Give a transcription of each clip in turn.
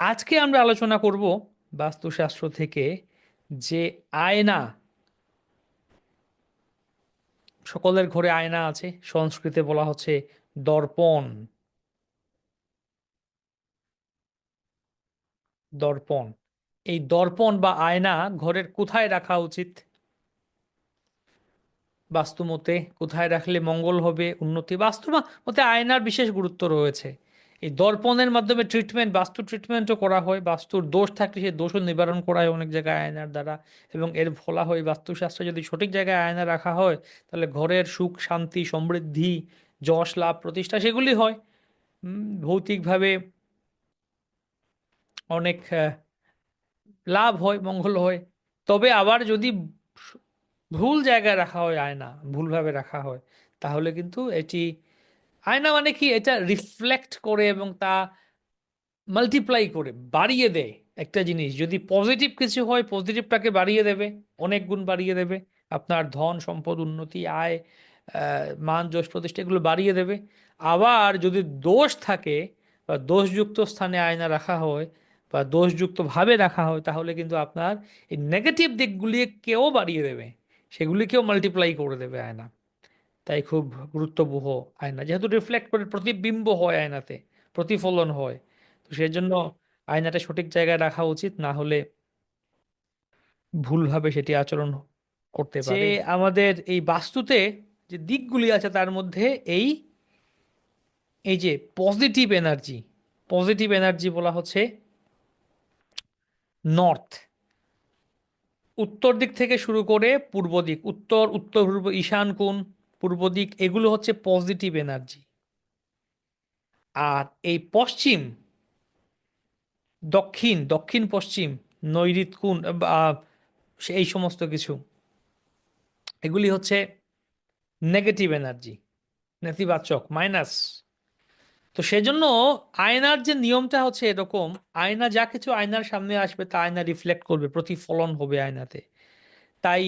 আজকে আমরা আলোচনা করব বাস্তুশাস্ত্র থেকে যে আয়না, সকলের ঘরে আয়না আছে, সংস্কৃতে বলা হচ্ছে দর্পণ। দর্পণ। এই দর্পণ বা আয়না ঘরের কোথায় রাখা উচিত? বাস্তু মতে কোথায় রাখলে মঙ্গল হবে, উন্নতি? বাস্তু মতে আয়নার বিশেষ গুরুত্ব রয়েছে। এই দর্পণের মাধ্যমে ট্রিটমেন্ট বাস্তু ট্রিটমেন্টও করা হয়। বাস্তুর দোষ থাকলে সেই দোষও নিবারণ করা হয় অনেক জায়গায় আয়নার দ্বারা। এবং এর ফলা হয়, বাস্তুশাস্ত্রে যদি সঠিক জায়গায় আয়না রাখা হয়, তাহলে ঘরের সুখ, শান্তি, সমৃদ্ধি, যশ, লাভ, প্রতিষ্ঠা সেগুলি হয়। ভৌতিকভাবে অনেক লাভ হয়, মঙ্গল হয়। তবে আবার যদি ভুল জায়গায় রাখা হয়, আয়না, ভুলভাবে রাখা হয়, তাহলে কিন্তু এটি আয়না মানে কি, এটা রিফ্লেক্ট করে এবং তা মাল্টিপ্লাই করে, বাড়িয়ে দেয় একটা জিনিস। যদি পজিটিভ কিছু হয় পজিটিভটাকে বাড়িয়ে দেবে, অনেক গুণ বাড়িয়ে দেবে। আপনার ধন, সম্পদ, উন্নতি, আয় মান, যশ প্রতিষ্ঠা এগুলো বাড়িয়ে দেবে। আবার যদি দোষ থাকে বা দোষযুক্ত স্থানে আয়না রাখা হয় বা দোষযুক্তভাবে রাখা হয়, তাহলে কিন্তু আপনার এই নেগেটিভ দিকগুলিকেও বাড়িয়ে দেবে। সেগুলিকেও মাল্টিপ্লাই করে দেবে আয়না। তাই খুব গুরুত্ববহ আয়না। যেহেতু রিফ্লেক্ট করে প্রতিবিম্ব হয় আয়নাতে প্রতিফলন হয় তো সেই জন্য আয়নাটা সঠিক জায়গায় রাখা উচিত না হলে ভুলভাবে সেটি আচরণ করতে পারে। আমাদের এই বাস্তুতে যে দিকগুলি আছে তার মধ্যে এই এই যে পজিটিভ এনার্জি পজিটিভ এনার্জি বলা হচ্ছে নর্থ উত্তর দিক থেকে শুরু করে পূর্ব দিক উত্তর উত্তর পূর্ব ঈশান কোণ পূর্ব দিক, এগুলো হচ্ছে পজিটিভ এনার্জি আর এই পশ্চিম, দক্ষিণ দক্ষিণ পশ্চিম নৈরিত কোণ এই সমস্ত কিছু, এগুলি হচ্ছে নেগেটিভ এনার্জি নেতিবাচক মাইনাস তো সেজন্য আয়নার যে নিয়মটা হচ্ছে এরকম, আয়না যা কিছু আয়নার সামনে আসবে, তা আয়না রিফ্লেক্ট করবে, প্রতিফলন হবে আয়নাতে। তাই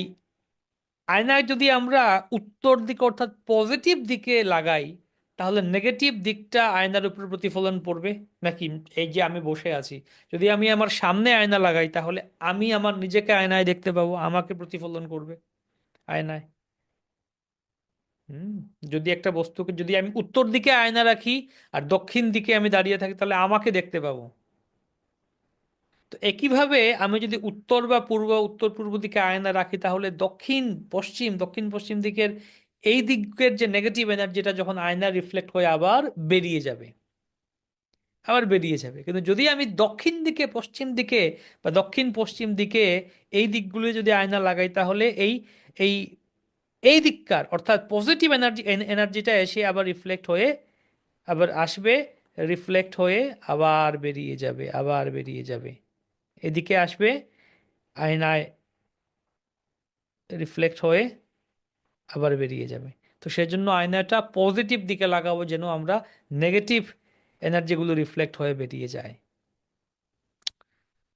আয়নায় যদি আমরা উত্তর দিকে অর্থাৎ পজিটিভ দিকে লাগাই, তাহলে নেগেটিভ দিকটা আয়নার উপর প্রতিফলন পড়বে? নাকি এই যে আমি বসে আছি, যদি আমি আমার সামনে আয়না লাগাই, তাহলে আমি আমার নিজেকে আয়নায় দেখতে পাবো, আমাকে প্রতিফলন করবে আয়নায়? যদি একটা বস্তুকে, যদি আমি উত্তর দিকে আয়না রাখি আর দক্ষিণ দিকে আমি দাঁড়িয়ে থাকি, তাহলে আমাকে দেখতে পাবো। তো একইভাবে আমি যদি উত্তর বা পূর্ব, উত্তর পূর্ব দিকে আয়না রাখি, তাহলে দক্ষিণ পশ্চিম দক্ষিণ পশ্চিম দিকের এই দিকের যে নেগেটিভ এনার্জিটা যখন আয়না রিফ্লেক্ট হয়ে আবার বেরিয়ে যাবে। আবার বেরিয়ে যাবে। কিন্তু যদি আমি দক্ষিণ দিকে, পশ্চিম দিকে বা দক্ষিণ পশ্চিম দিকে এই দিকগুলো যদি আয়না লাগাই, তাহলে এই এই এই দিককার অর্থাৎ পজিটিভ এনার্জি এনার্জিটা এসে আবার রিফ্লেক্ট হয়ে, আবার আসবে রিফ্লেক্ট হয়ে আবার বেরিয়ে যাবে, আবার বেরিয়ে যাবে। এদিকে আসবে আয়নায় রিফ্লেক্ট হয়ে আবার বেরিয়ে যাবে। তো সেজন্য আয়নাটা পজিটিভ দিকে লাগাবো যেন আমরা নেগেটিভ এনার্জিগুলো রিফ্লেক্ট হয়ে বেরিয়ে যায়।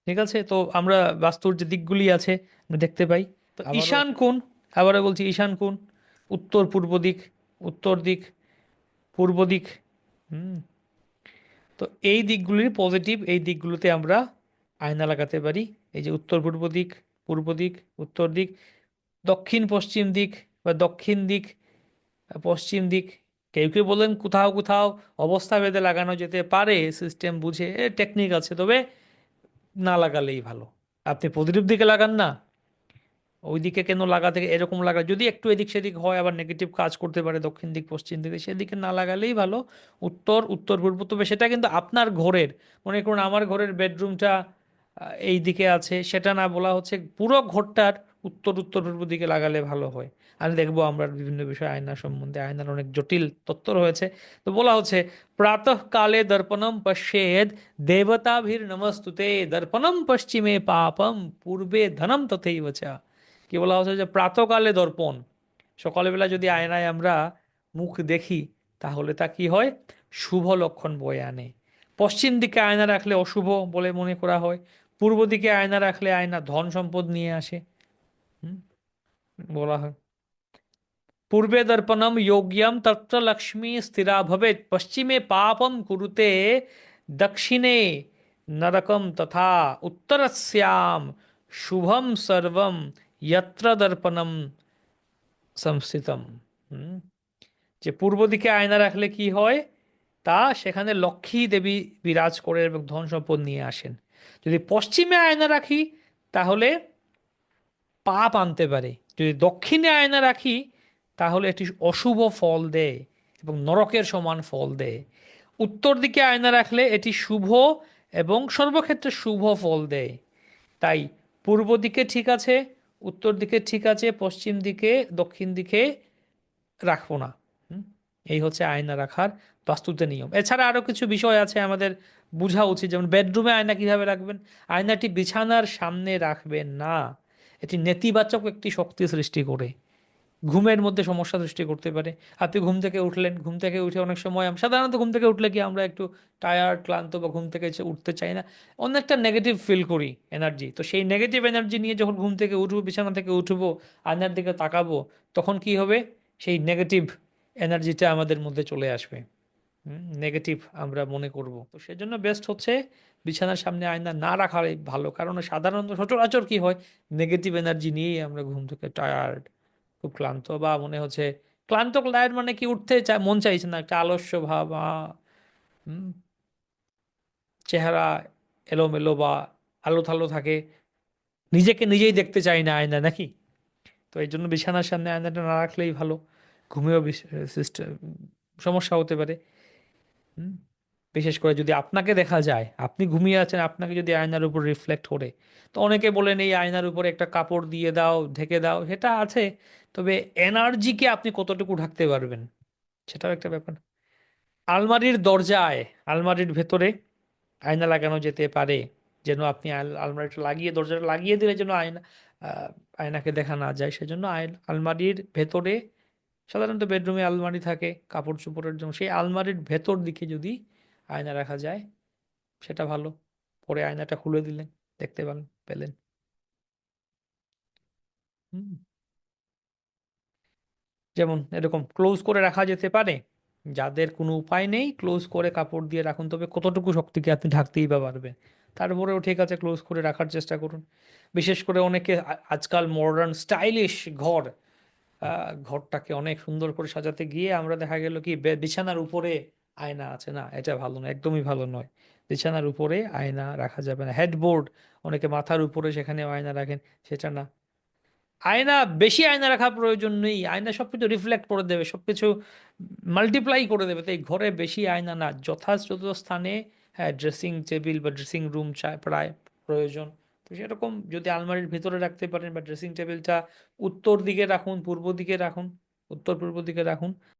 ঠিক আছে? তো আমরা বাস্তুর যে দিকগুলি আছে আমরা দেখতে পাই। তো ঈশান কোন আবারও বলছি ঈশান কোন উত্তর পূর্ব দিক উত্তর দিক পূর্ব দিক হুম। তো এই দিকগুলির পজিটিভ এই দিকগুলোতে আমরা আয়না লাগাতে পারি। এই যে উত্তর পূর্ব দিক পূর্ব দিক, উত্তর দিক, দক্ষিণ পশ্চিম দিক বা দক্ষিণ দিক, পশ্চিম দিক। কেউ কেউ বলেন কোথাও কোথাও অবস্থা ভেদে লাগানো যেতে পারে সিস্টেম বুঝে টেকনিক আছে, তবে না লাগালেই ভালো। আপনি পজিটিভ দিকে লাগান না। ওই দিকে কেন লাগাতে, এরকম লাগা, যদি একটু এদিক সেদিক হয়, আবার নেগেটিভ কাজ করতে পারে দক্ষিণ দিক, পশ্চিম দিকে, সেদিকে না লাগালেই ভালো। উত্তর উত্তর পূর্ব, তবে সেটা কিন্তু আপনার ঘরের, মনে করুন আমার ঘরের বেডরুমটা এই দিকে আছে। সেটা না বলা হচ্ছে পুরো ঘরটার উত্তর উত্তর পূর্ব দিকে লাগালে ভালো হয়। আমি দেখব আমরা বিভিন্ন বিষয় আয়না সম্বন্ধে। আয়নার অনেক জটিল তত্ত্ব রয়েছে। তো বলা হচ্ছে প্রাতঃ কালে দর্পণম পশ্যেদ দেবতাভির নমস্তুতে, দর্পণম পশ্চিমে পাপম পূর্বে ধনম তথৈব চা কি বলা হচ্ছে যে প্রাতকালে দর্পণ। সকালবেলা যদি আয়নায় আমরা মুখ দেখি, তাহলে তা কি হয়? শুভ লক্ষণ বয়ে আনে। পশ্চিম দিকে আয়না রাখলে অশুভ বলে মনে করা হয়। পূর্ব দিকে আয়না রাখলে আয়না ধন সম্পদ নিয়ে আসে। বলা হয়। পূর্বে দর্পণম যোগ্যম তত্র লক্ষ্মী স্থিরা ভবেত পশ্চিমে পাপম কুরুতে, দক্ষিণে নরকম তথা উত্তরস্যাম শুভম সর্বম যত্র দর্পণম সংস্থিতম। যে পূর্ব দিকে আয়না রাখলে কি হয়? তা সেখানে লক্ষ্মী দেবী বিরাজ করে এবং ধন সম্পদ নিয়ে আসেন। যদি পশ্চিমে আয়না রাখি, তাহলে পাপ আনতে পারে। যদি দক্ষিণে আয়না রাখি, তাহলে এটি অশুভ ফল দেয় এবং নরকের সমান ফল দেয়। উত্তর দিকে আয়না রাখলে এটি শুভ এবং সর্বক্ষেত্রে শুভ ফল দেয়। তাই পূর্ব দিকে ঠিক আছে, উত্তর দিকে ঠিক আছে, পশ্চিম দিকে, দক্ষিণ দিকে রাখব না? এই হচ্ছে আয়না রাখার বাস্তুতে নিয়ম। এছাড়া আরও কিছু বিষয় আছে আমাদের বোঝা উচিত, যেমন বেডরুমে আয়না কীভাবে রাখবেন? আয়নাটি বিছানার সামনে রাখবেন না। এটি নেতিবাচক একটি শক্তি সৃষ্টি করে। ঘুমের মধ্যে সমস্যা সৃষ্টি করতে পারে। আপনি ঘুম থেকে উঠলেন, ঘুম থেকে উঠে অনেক সময় সাধারণত ঘুম থেকে উঠলে কি আমরা একটু টায়ার্ড ক্লান্ত বা ঘুম থেকে উঠতে চাই না? অনেকটা নেগেটিভ ফিল করি এনার্জি তো সেই নেগেটিভ এনার্জি নিয়ে যখন ঘুম থেকে উঠবো, বিছানা থেকে উঠবো, আয়নার দিকে তাকাবো, তখন কি হবে? সেই নেগেটিভ এনার্জিটা আমাদের মধ্যে চলে আসবে। নেগেটিভ আমরা মনে করব। তো সেজন্য বেস্ট হচ্ছে বিছানার সামনে আয়না না রাখাই ভালো। কারণ সাধারণত সচরাচর কি হয়? নেগেটিভ এনার্জি নিয়েই আমরা ঘুম থেকে টায়ার্ড খুব ক্লান্ত বা মনে হচ্ছে ক্লান্ত টায়ার্ড মানে কি উঠতে চায় মন চাইছে না, একটা আলস্য ভাব চেহারা এলোমেলো বা আলো থালো থাকে। নিজেকে নিজেই দেখতে চাই না আয়না নাকি? তো এই জন্য বিছানার সামনে আয়নাটা না রাখলেই ভালো। ঘুমেও সিস্টেম সমস্যা হতে পারে। বিশেষ করে যদি আপনাকে দেখা যায়, আপনি ঘুমিয়ে আছেন, আপনাকে যদি আয়নার উপর রিফ্লেক্ট করে, তো অনেকে বলেন, এই আয়নার উপর একটা কাপড় দিয়ে দাও, ঢেকে দাও। সেটা আছে, তবে এনার্জিকে আপনি কতটুকু ঢাকতে পারবেন? সেটাও একটা ব্যাপার। আলমারির দরজায়, আলমারির ভেতরে আয়না লাগানো যেতে পারে, যেন আপনি আলমারিটা লাগিয়ে, দরজাটা লাগিয়ে দিলে যেন আয়না আয়নাকে দেখা না যায়। সেজন্য আলমারির ভেতরে সাধারণত বেডরুমে আলমারি থাকে কাপড় চোপড়ের জন্য। সেই আলমারির ভেতর দিকে যদি আয়না রাখা যায়, সেটা ভালো। পরে আয়নাটা খুলে দিলেন, দেখতে পেলেন। পেলেন। যেমন এরকম ক্লোজ করে রাখা যেতে পারে, যাদের কোনো উপায় নেই, ক্লোজ করে কাপড় দিয়ে রাখুন। তবে কতটুকু শক্তিকে আপনি ঢাকতেই বা পারবেন তারপরেও ঠিক আছে, ক্লোজ করে রাখার চেষ্টা করুন। বিশেষ করে অনেকে আজকাল মডার্ন স্টাইলিশ ঘর ঘরটাকে অনেক সুন্দর করে সাজাতে গিয়ে আমরা দেখা গেল কি বিছানার উপরে আয়না আছে না? এটা ভালো নয়, একদমই ভালো নয়। বিছানার উপরে আয়না রাখা যাবে না। হেডবোর্ড অনেকে মাথার উপরে সেখানে আয়না রাখেন, সেটা না। আয়না, বেশি আয়না রাখা প্রয়োজন নেই। আয়না সবকিছু রিফ্লেক্ট করে দেবে, সবকিছু মাল্টিপ্লাই করে দেবে। তাই ঘরে বেশি আয়না না, যথাযথ স্থানে হ্যাঁ ড্রেসিং টেবিল বা ড্রেসিং রুম চায় প্রায় প্রয়োজন। তো সেরকম যদি আলমারির ভিতরে রাখতে পারেন বা ড্রেসিং টেবিলটা উত্তর দিকে রাখুন, পূর্ব দিকে রাখুন উত্তর পূর্ব দিকে রাখুন।